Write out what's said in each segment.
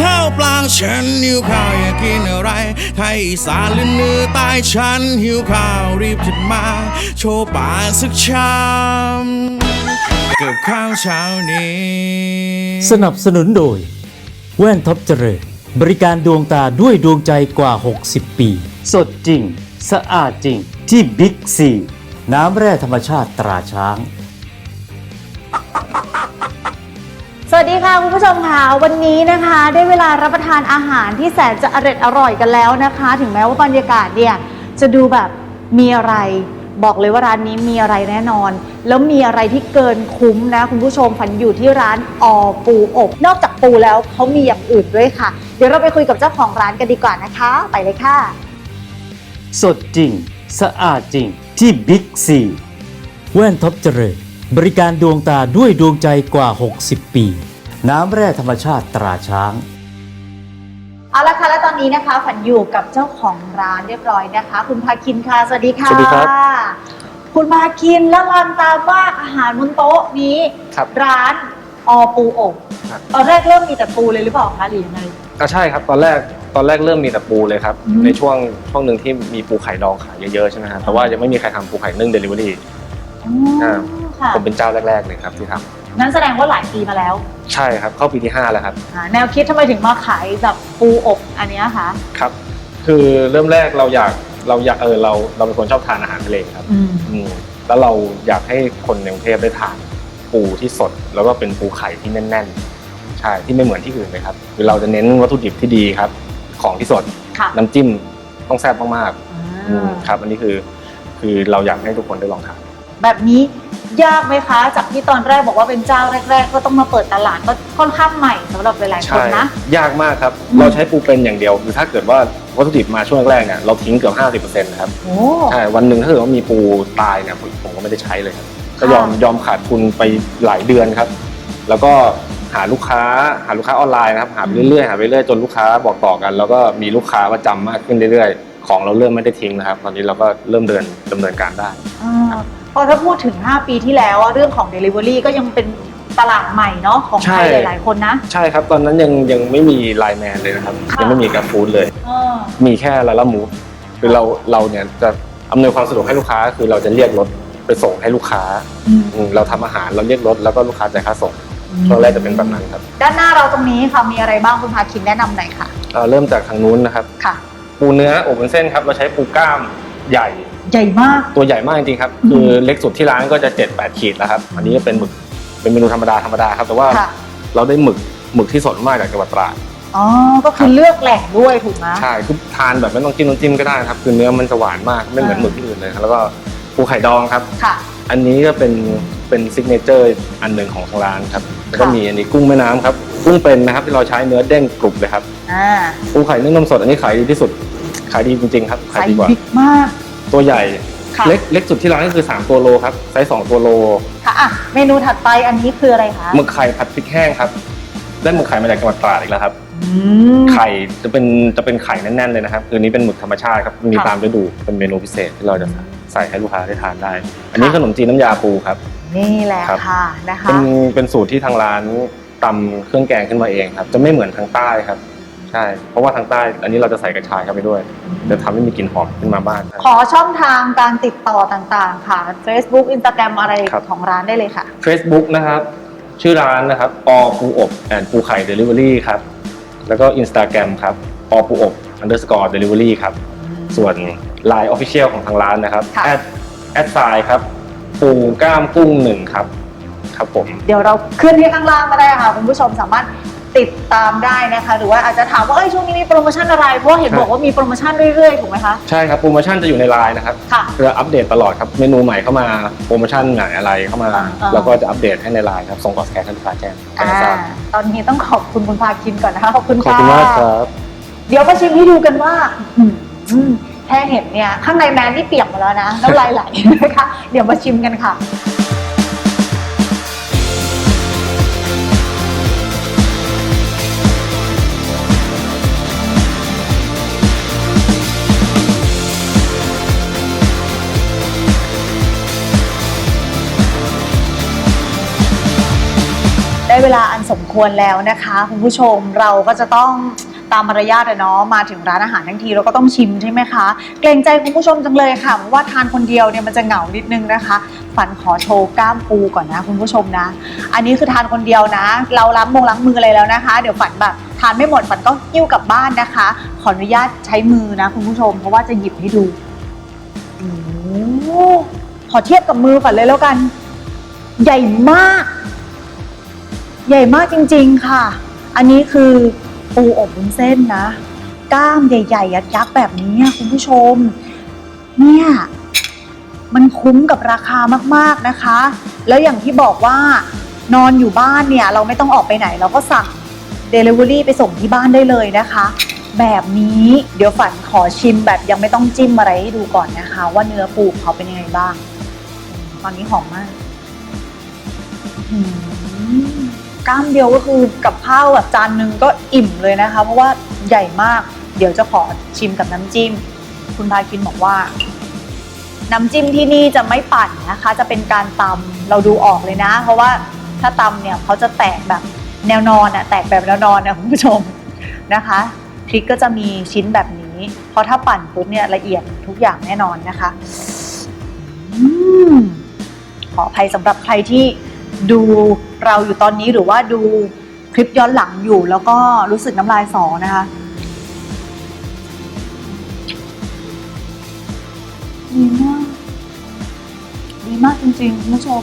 ข้าวปลางฉันหิวข้าวอยากกินอะไร ไทยอีสานหรือเหนือใต้ฉันหิวข้าวรีบจัดมา โชว์ป่าสักชามกับข้าวเช้านี้ สนับสนุนโดย แว่นท็อปเจริญบริการดวงตาด้วยดวงใจกว่า 60 ปี สดจริง สะอาดจริงที่บิ๊กซีน้ำแร่ธรรมชาติตราช้าง ค่ะคุณผู้ชมค่ะวันนี้นะคะ ได้เวลารับประทานอาหารที่แสนจะอร่อยอร่อยกันแล้วนะคะ ถึงแม้ว่าบรรยากาศเนี่ยจะดูแบบมีอะไร บอกเลยว่าร้านนี้มีอะไรแน่นอน แล้วมีอะไรที่เกินคุ้มนะคุณผู้ชมฝันอยู่ที่ร้านออปูอบ นอกจากปูแล้วเขามีอย่างอื่นด้วยค่ะ เดี๋ยวเราไปคุยกับเจ้าของร้านกันดีกว่านะคะ ไปเลยค่ะ สดจริง สะอาดจริงที่บิ๊กซีแว่นท็อปเจริญบริการดวงตาด้วยดวงใจกว่า 60 ปี น้ำแร่ธรรมชาติตราช้าง เอาละค่ะและตอนนี้นะคะฝันอยู่กับเจ้าของร้านเรียบร้อยนะคะ คุณพาคินค่ะ สวัสดีค่ะ สวัสดีครับ คุณพาคินแล้วรันตามว่าอาหารบนโต๊ะนี้ครับ ร้านออปูอบครับ ตอนแรกเริ่มมีแต่ปูเลยหรือเปล่าคะหรือยังไงอะใช่ครับตอนแรกตอนแรกเริ่มมีแต่ปูเลยครับ อืม ในช่วงช่วงหนึ่งที่มีปูไข่ดองขายเยอะๆใช่ไหมครับแต่ว่ายังไม่มีใครทำปูไข่นึ่งเดลิเวอรี่ อ๋ออ่า ค่ะผมเป็นเจ้าแรกๆเลยครับที่ท งั้นแสดงว่าหลายปีมาแล้วำใช่ครับเข้าปีที่5แล้วครับอ่าแนวคิดทำไมถึงมาขายแบบปูอบอันเนี้ยคะครับ คือเริ่มแรกเราอยากเราอยากเออเราเราเป็นคนชอบทานอาหารทะเลครับอืมอืมแล้วเราอยากให้คนในกรุงเทพได้ทานปูที่สด แล้วก็เป็นปูไข่ที่แน่นๆใช่ที่ไม่เหมือนที่อื่นเลยครับคือเราจะเน้นวัตถุดิบที่ดีครับ ของที่สดค่ะน้ำจิ้มต้องแซ่บมากๆอ่อืมาครับอันนี้คือคือเราอยากให้ทุกคนได้ลองทานแบบนี้ ยากไหมคะ จากที่ตอนแรกบอกว่าเป็นเจ้าแรก ๆ ก็ต้องมาเปิดตลาดก็ค่อนข้างใหม่สำหรับหลายๆคนใช่นะ ยากมากครับอืมเราใช้ปูเป็นอย่างเดียวคือถ้าเกิดว่าวัตถุดิบมาช่วงแรกๆเนี่ยเราทิ้งเกือบ50%นะครับโอ้ใช่วันหนึ่งถ้าเกิดว่ามีปูตายเนี่ยผมผมก็ไม่ได้ใช้เลยครับก็ยอมค่ะยอมขาดทุนไปหลายเดือนครับ แล้วก็หาลูกค้าหาลูกค้าออนไลน์นะครับหาไปเรื่อยๆหาไปเรื่อยจนลูกค้าบอกต่อกัน แล้วก็มีลูกค้าประจำมากขึ้นเรื่อยๆ ของเราเริ่มไม่ได้ทิ้งนะครับ ตอนนี้เราก็เริ่มเดินดำเนินการได้อ่า พอถ้าพูดถึง 5 ปีที่แล้วอะเรื่องของ Delivery ก็ยังเป็นตลาดใหม่เนาะของใครใช่ หลาย ๆ คนนะ ใช่ครับตอนนั้นยังยังไม่มีไลน์แมนเลยนะครับ ค่ะ ยังไม่มีกราฟฟูดเลย เออมีแค่ลาล่ามูฟคือเราเราเนี่ยจะอำนวยความสะดวกให้ลูกค้า คือเราจะเรียกรถไปส่งให้ลูกค้าอืมอืมเราทำอาหารเราเรียกรถแล้วก็ลูกค้าจ่ายค่าส่งช่วงแรกจะเป็นแบบนั้นครับด้านหน้าเราตรงนี้ค่ะมีอะไรบ้างคุณพาคินแนะนำหน่อยค่ะเอ่อเริ่มจากทางนู้นนะครับ ค่ะ ปูเนื้ออบวุ้นเส้นครับเราใช้ปูกล้ามใหญ่ ใหญ่มาก ตัวใหญ่มากจริงๆครับอืมคือเล็กสุดที่ร้านก็จะ7 8ขีดแล้วครับ อันนี้ก็เป็นหมึกเป็นเมนูธรรมดาธรรมดาครับ แต่ว่าค่ะ เราได้หมึกหมึกที่สดมากจากจังหวัดตราดอ๋อ ก็คือเลือกแหล่งด้วยถูกไหม ใช่คือทานแบบไม่ต้องจิ้มน้ำจิ้มก็ได้ครับ คือเนื้อมันจะหวานมากไม่เหมือนอ่า หมึกที่อื่นเลยครับแล้วก็ปูไข่ดองครับ ค่ะ อันนี้ก็เป็นเป็นซิกเนเจอร์อันหนึ่งของทางร้านครับแล้วก็ค่ะ มีอันนี้กุ้งแม่น้ำครับกุ้งเป็นนะครับที่เราใช้เนื้อเด้งกรุบเลยครับอ่าปูไข่นึ่งนมสดอันนี้ขายดีที่สุดขายดีจริงๆครับขายไซดีส์กว่า บิ๊กมาก ตัวใหญ่ ค่ะ เล็กเล็กสุดที่ร้านก็คือ3ตัวโลครับไซส์2ตัวโลค่ะอะเมนูถัดไปอันนี้คืออะไรคะหมึกไข่ผัดพริกแห้งครับได้หมึกไข่มาจากจังหวัดตราดอีกแล้วครับ อืม ไข่จะเป็นจะเป็นไข่แน่นๆเลยนะครับคือนี้เป็นหมึกธรรมชาติครับมีค่ะ ตามฤดูเป็นเมนูพิเศษที่เราจะใส่ให้ลูกค้าได้ทานได้ อันนี้ค่ะขนมจีนน้ำยาปูครับ นี่แหละครับ ค่ะนะคะ เป็นเป็นสูตรที่ทางร้านตำเครื่องแกงขึ้นมาเองครับ จะไม่เหมือนทางใต้ครับ ใช่ เพราะว่าทางใต้ อันนี้เราจะใส่กระชายเข้าไปด้วย จะทำให้มีกลิ่นหอมขึ้นมาบ้างครับขอช่องทางการติดต่อต่างๆ ค่ะ Facebook Instagram อะไรครับ ของร้านได้เลยค่ะ Facebook นะครับ ชื่อร้านนะครับอปูอบแอนปูไข่เดลิเวอรี่ครับ แล้วก็ Instagram ครับอปูอบ underscore delivery ครับ ส่วน Line Official ของทางร้านนะครับค่ะ แอดแอดไซครับปูก้ามกุ้งหนึ่งครับ ครับผม เดี๋ยวเราขึ้นที่ข้างล่างก็ได้ค่ะ คุณผู้ชมสามารถ ติดตามได้นะคะ หรือว่าอาจจะถามว่าเอ้ยช่วงนี้มีโปรโมชั่นอะไร เพราะว่าเห็นครับบอกว่ามีโปรโมชั่นเรื่อยๆถูกไหมคะ ใช่ครับ โปรโมชั่นจะอยู่ในไลน์นะครับค่ะเราอัปเดตตลอดครับ เมนูใหม่เข้ามา โปรโมชั่นไหนอะไรเข้ามาอ่าเราก็จะอัปเดตให้ในไลน์ครับ ส่งกอสแคร์ท่านลูกค้าแจ้งให้อ่าทราบตอนนี้ต้องขอบคุณคุณพาคินก่อนนะคะ ขอบคุณขอบค่ะคุณมากครับ เดี๋ยวมาชิมให้ดูกันว่าอืมอืมแค่เห็นเนี่ยข้างในแมนนี่เปียกหมดแล้วนะน้ำลายไหลนะคะ เดี๋ยวมาชิมกันค่ะ เวลาอันสมควรแล้วนะคะคุณผู้ชมเราก็จะต้องตามมารยาทเนาะมาถึงร้านอาหารทั้งทีเราก็ต้องชิมใช่ไหมคะ เกรงใจคุณผู้ชมจังเลยค่ะ ว่าทานคนเดียวเนี่ยมันจะเหงานิดนึงนะคะ ฝันขอโชว์กล้ามปูก่อนนะคุณผู้ชมนะ อันนี้คือทานคนเดียวนะ เราล้างมงล้างมืออะไรแล้วนะคะ เดี๋ยวฝันแบบทานไม่หมดฝันก็หิ้วกลับบ้านนะคะ ขออนุญาตใช้มือนะคุณผู้ชม เพราะว่าจะหยิบให้ดูโอ้ขอเทียบกับมือฝันเลยแล้วกัน ใหญ่มาก ใหญ่มากจริงๆค่ะ อันนี้คือปูอบวุ้นเส้นนะกล้ามใหญ่ๆยักษ์แบบนี้คุณผู้ชม เนี่ย มันคุ้มกับราคามากๆนะคะ แล้วอย่างที่บอกว่านอนอยู่บ้านเนี่ยเราไม่ต้องออกไปไหน เราก็สั่ง Delivery ไปส่งที่บ้านได้เลยนะคะ แบบนี้เดี๋ยวฝันขอชิมแบบยังไม่ต้องจิ้มอะไรให้ดูก่อนนะคะ ว่าเนื้อปูเขาเป็นยังไงบ้าง ตอนนี้หอมมาก อืม ก้ามเดียวก็คือกับข้าวแบบจานหนึ่งก็อิ่มเลยนะคะ เพราะว่าใหญ่มาก เดี๋ยวจะขอชิมกับน้ำจิ้ม คุณพาคินบอกว่า น้ำจิ้มที่นี่จะไม่ปั่นนะคะ จะเป็นการตำเราดูออกเลยนะ เพราะว่าถ้าตำเนี่ยเขาจะแตกแบบแนวนอนอะแตกแบบแนวนอนนะคุณผู้ชมนะคะพริกก็จะมีชิ้นแบบนี้ เพราะถ้าปั่นปุ๊บเนี่ยละเอียดทุกอย่างแน่นอนนะคะอขออภัยสำหรับใครที่ ดูเราอยู่ตอนนี้หรือว่าดูคลิปย้อนหลังอยู่ แล้วก็รู้สึกน้ำลายสอนะคะดีมากดีมากจริงๆคุณผู้ชม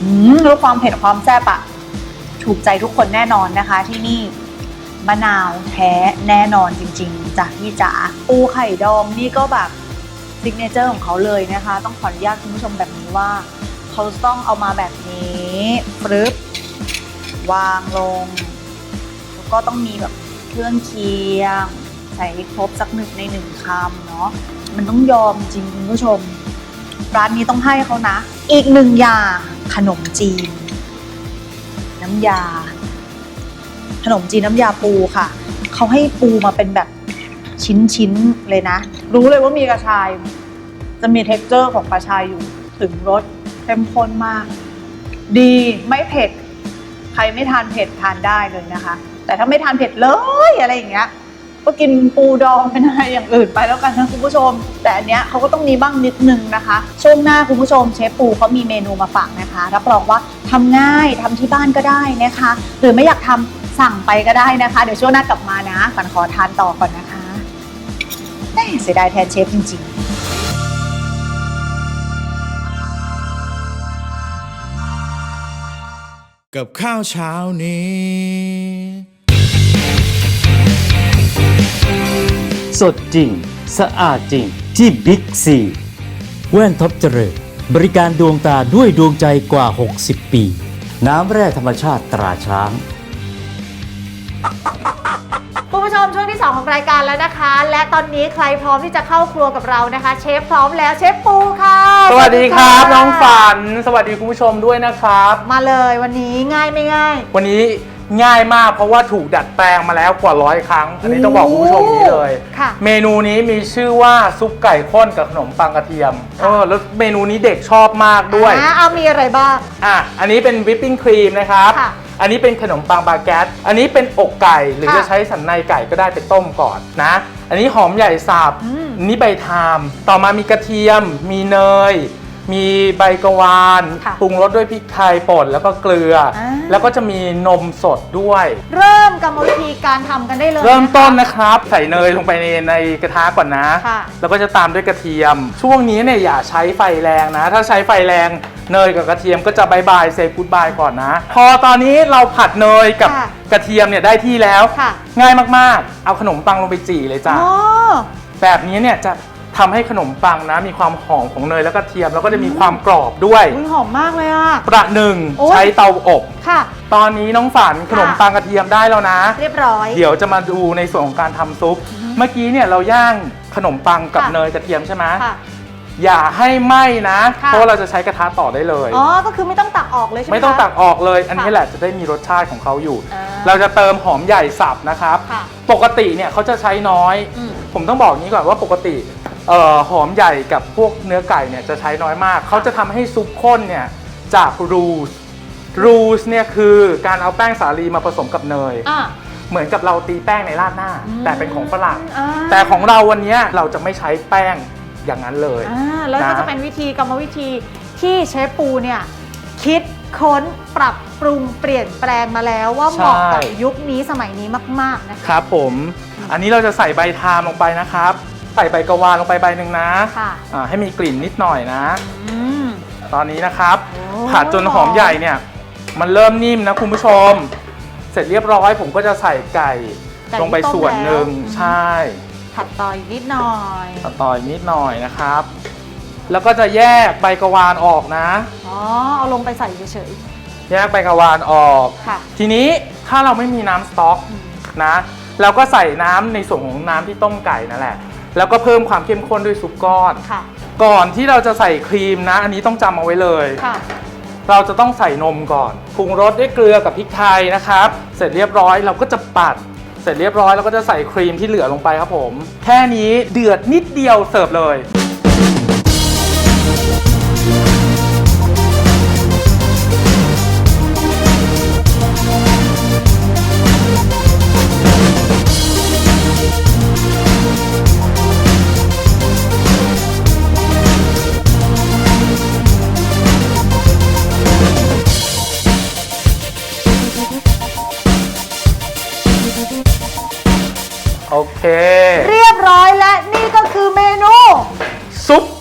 อืมแล้ความเผ็ดความแซ่บอะถูกใจทุกคนแน่นอนนะคะ ที่นี่มะนาวแท้แน่นอนจริง ๆ จากพี่จ๋าปูไข่ดองนี่ก็แบบซิกเนเจอร์ของเขาเลยนะคะ ต้องขออนุญาตคุณผู้ชมแบบนี้ว่า เขาต้องเอามาแบบนี้ปรึบวางลง แล้วก็ต้องมีแบบเครื่องเคียง ใส่ครบสักหนึ่งในหนึ่งคำเนาะมันต้องยอมจริงคุณผู้ชม ร้านนี้ต้องให้เขานะ อีกหนึ่งอย่างขนมจีน น้ำยา ขนมจีนน้ำยาปูค่ะ เขาให้ปูมาเป็นแบบชิ้นๆเลยนะ รู้เลยว่ามีกระชาย จะมี t e x t อร์ของกระชายอยู่ถึงรส เข้มข้นมาก ดีไม่เผ็ด ใครไม่ทานเผ็ดทานได้เลยนะคะ แต่ถ้าไม่ทานเผ็ดเลยอะไรอย่างเงี้ยก็กินปูดองเป็นอะไรอย่างอื่นไปแล้วกันนะคุณผู้ชม แต่อันเนี้ยเขาก็ต้องมีบ้างนิดนึงนะคะ ช่วงหน้าคุณผู้ชมเชฟปูเขามีเมนูมาฝากนะคะ รับรองว่าทำง่ายทำที่บ้านก็ได้นะคะ หรือไม่อยากทำสั่งไปก็ได้นะคะ เดี๋ยวช่วงหน้ากลับมานะฝันขอทานต่อก่อนนะคะแม่เสียดายแทนเชฟจริงๆ กับข้าวเช้านี้ สดจริง สะอาดจริง ที่บิ๊กซีแว่นท็อปเจริญบริการดวงตาด้วยดวงใจกว่า 60 ปี น้ำแร่ธรรมชาติตราช้าง ผู้ชมช่วงที่ 2 ของรายการแล้วนะคะ และตอนนี้ใครพร้อมที่จะเข้าครัวกับเรานะคะ เชฟพร้อมแล้วเชฟปูค่ะสวัสดีครับะน้องฝัน สวัสดีคุณผู้ชมด้วยนะครับ มาเลยวันนี้ง่ายไม่ง่าย วันนี้ง่ายมากเพราะว่าถูกดัดแปลงมาแล้วกว่าร้อยครั้ง อันนี้ต้องบอกคุณผู้ชมนี้เลย ค่ะ เมนูนี้มีชื่อว่าซุปไก่ข้นกับขนมปังกระเทียมเออแล้วเมนูนี้เด็กชอบมากด้วยอ่าเอามีอะไรบ้างอะอันนี้เป็นวิปปิ้งครีมนะครับค่ะ อันนี้เป็นขนมปังบาแกตอันนี้เป็นอกไก่หรือค่ะจะใช้สันในไก่ก็ได้ไปต้มก่อนนะ อันนี้หอมใหญ่สับอืมอันนี้ใบทาม ต่อมามีกระเทียม มีเนย มีใบกะวานค่ะปรุงรสด้วยพริกไทยป่นแล้วก็เกลืออา แล้วก็จะมีนมสดด้วย เริ่มกรรมวิธีการทำกันได้เลย เริ่มต้นนะคะนะครับ ใส่เนยลงไปในในกระทะก่อนนะ ค่ะ แล้วก็จะตามด้วยกระเทียม ช่วงนี้เนี่ยอย่าใช้ไฟแรงนะ ถ้าใช้ไฟแรงเนยกับกระเทียมก็จะบายบายเซฟกูดบายก่อนนะ พอตอนนี้เราผัดเนยกับค่ะกระเทียมเนี่ยได้ที่แล้ว ค่ะ ง่ายมากๆ เอาขนมปังลงไปจี่เลยจ้ะ อ๋อ แบบนี้เนี่ยจะ ทำให้ขนมปังนะ มีความหอมของเนยและกระเทียม แล้วก็จะมีความกรอบด้วย อุ้ยหอมมากเลยอะ ประหนึ่งโอ้ย ใช้เตาอบ ค่ะ ตอนนี้น้องฝันขนมปังกระเทียมได้แล้วนะ เรียบร้อย เดี๋ยวจะมาดูในส่วนของการทำซุป เมื่อกี้เนี่ยเราย่างขนมปังกับค่ะ เนยกระเทียมใช่ไหมค่ะ อย่าให้ไหม้นะ ค่ะ เพราะว่าเราจะใช้กระทะต่อได้เลย อ๋อ ก็คือไม่ต้องตักออกเลยใช่ไหมไม่ต้องคะ ตักออกเลย อันนี้ค่ะแหละจะได้มีรสชาติของเขาอยู่ อ่าเราจะเติมหอมใหญ่สับนะครับ ค่ะปกติเนี่ยเขาจะใช้น้อย อืมผมต้องบอกนี้ก่อนว่าปกติ เอ่อหอมใหญ่กับพวกเนื้อไก่เนี่ยจะใช้น้อยมาก เขาจะทำให้ซุปข้นเนี่ยจากรูส rules เนี่ยคือการเอาแป้งสาลีมาผสมกับเนย อะ เหมือนกับเราตีแป้งในราดหน้า อืมแต่เป็นของฝรั่ง อ่า แต่ของเราวันเนี้ยเราจะไม่ใช้แป้งอย่างนั้นเลยอ่าแล้วก็นะจะเป็นวิธีกรรมวิธีที่เชฟปูเนี่ยคิดค้นปรับปรุงเปลี่ยนแปลงมาแล้วว่าเหมาะกับยุคนี้สมัยนี้มาก ๆ นะคะ ครับผม อันนี้เราจะใส่ใบทามลงไปนะครับ ใส่ใบกะวานลงไปใบหนึ่งนะค่ะอ่าให้มีกลิ่นนิดหน่อยนะ อืม ตอนนี้นะครับโอ้ ผัดจนหอมใหญ่เนี่ย มันเริ่มนิ่มนะคุณผู้ชม เสร็จเรียบร้อย ผมก็จะใส่ไก่ไก่ลงไปที่ต้มส่วนหนึ่งแล้ว ใช่ ผัดต่ออีกนิดหน่อย ตัดต่อยนิดหน่อยนะครับ แล้วก็จะแยกใบกะวานออกนะ อ๋อ เอาลงไปใส่เฉยแยกใบกะวานออก ๆ ค่ะทีนี้ถ้าเราไม่มีน้ำสต๊อกนะ เราก็ใส่น้ำในส่วนของน้ำที่ต้มไก่นั่นแหละ แล้วก็เพิ่มความเข้มข้นด้วยซุปก้อน ค่ะ ก่อนที่เราจะใส่ครีมนะ อันนี้ต้องจำเอาไว้เลย ค่ะ เราจะต้องใส่นมก่อนปรุงรสด้วยเกลือกับพริกไทยนะครับ เสร็จเรียบร้อยเราก็จะปัด เสร็จเรียบร้อยเราก็จะใส่ครีมที่เหลือลงไปครับผม แค่นี้เดือดนิดเดียวเสิร์ฟเลย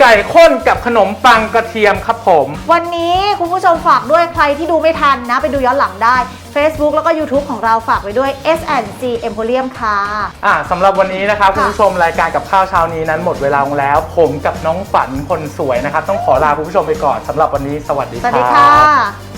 ก่ข้นกับขนมปังกระเทียมครับผม วันนี้คุณผู้ชมฝากด้วยใครที่ดูไม่ทันนะ ไปดูย้อนหลังได้ Facebook แล้วก็ YouTube ของเราฝากไว้ด้วย S&G Emporium ค่ะ อ่าสำหรับวันนี้นะครับค่ะคุณผู้ชมรายการกับข้าวเช้านี้นั้นหมดเวลาลงแล้ว ผมกับน้องฝันคนสวยนะครับ ต้องขอลาคุณผู้ชมไปก่อนสำหรับวันนี้สวัสดีสครับวัสดีค่ะ